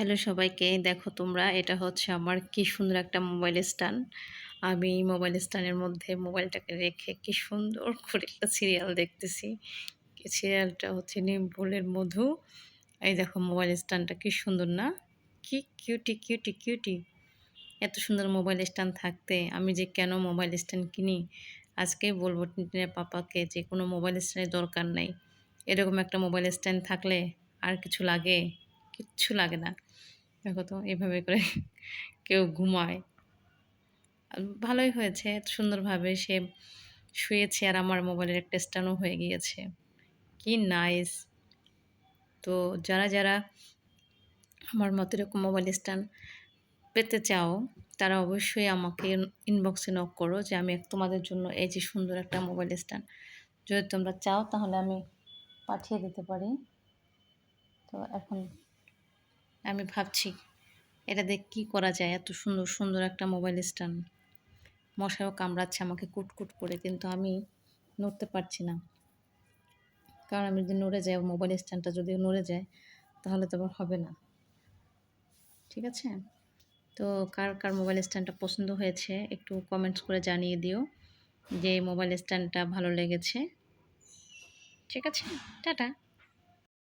Hello সবাইকে। দেখো তোমরা, এটা হচ্ছে আমার কি সুন্দর একটা মোবাইল স্ট্যান্ড। আমি মোবাইল স্ট্যান্ডের মধ্যে মোবাইলটাকে রেখে কি সুন্দর করে একটা সিরিয়াল দেখতেছি। সিরিয়ালটা হচ্ছে নিমফুলের মধু। এই দেখো মোবাইল স্ট্যান্ডটা কি সুন্দর না? কি কিউটি কিউটি কিউটি। এত সুন্দর মোবাইল স্ট্যান্ড থাকতে। আমি যে কেন মোবাইল স্ট্যান্ড কিনি? আজকেই বলব টিনটিনের পাপাকে যে কোনো মোবাইল স্ট্যান্ডের দরকার নাই। এরকম একটা মোবাইল স্ট্যান্ড থাকলে আর কিছু লাগে? কিচ্ছু লাগে না। দেখো তো, এভাবে করে কেউ ঘুমায়। ভালোই হয়েছে, সুন্দরভাবে সে শুয়েছে আর আমার মোবাইলের একটা স্ট্যান্ডও হয়ে গিয়েছে। কি নাইস। তো যারা যারা আমার মতো এরকম মোবাইল স্ট্যান্ড পেতে চাও, তারা অবশ্যই আমাকে ইনবক্সে নক করো যে আমি তোমাদের জন্য এই যে সুন্দর একটা মোবাইল স্ট্যান্ড। যদি তোমরা চাও তাহলে আমি পাঠিয়ে দিতে পারি। তো এখন আমি ভাবছি, এটা দেখ কী করা যায়? এত সুন্দর সুন্দর একটা মোবাইল স্ট্যান্ড মশাও কামড়াচ্ছে আমাকে কুটকুট করে, কিন্তু আমি নড়তে পারছি না। কারণ আমি যদি নড়ে যাই মোবাইল স্ট্যান্ডটা যদি নড়ে যায়, তাহলে তো আবার হবে না। ঠিক আছে? তো কার কার মোবাইল স্ট্যান্ডটা পছন্দ হয়েছে, একটু কমেন্টস করে জানিয়ে দিও যে মোবাইল স্ট্যান্ডটা ভালো লেগেছে। ঠিক আছে? টাটা।